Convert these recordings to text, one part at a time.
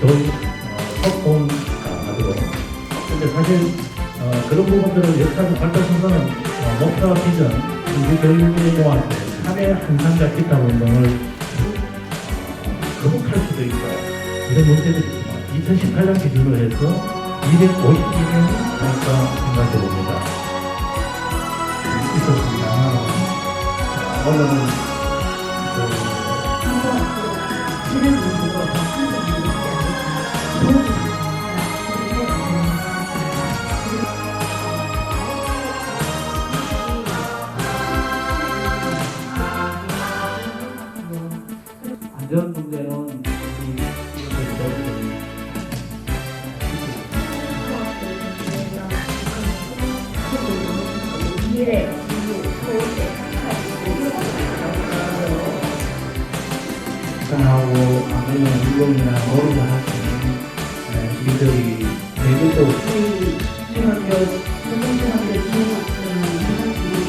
육 어, 소통 하도록 근데 사실 어, 그런 부분들을 역사적 발달 순서는 어, 목표와 비전 우리 모한테 사회 한상자 기타 운동을 어, 거북할 수도 있고 이런 문제들이 있지만 2018년 기준으로 해서 252명이 할까 생각해 봅니다. 있었습니다. 자, 오늘은 그 안전 문제는 미래 하고 아니면 운동이나 놀이를 할수 있는 에, 이들이 대교도 저희 중학교 초등중학교 중학교는 굉장히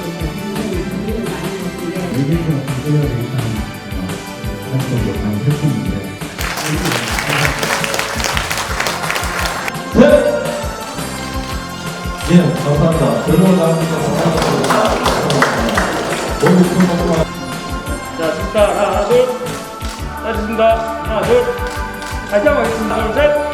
예전처럼 공부해야 되는 활동도 많이 했었는데 예, 감사합니다. 젊은 나라에서 감사합니다. 너무 큰 자, 좋다. 하나, 둘. 자, 좋습니다. 하나, 둘. 다시 한번 하겠습니다. 둘, 셋.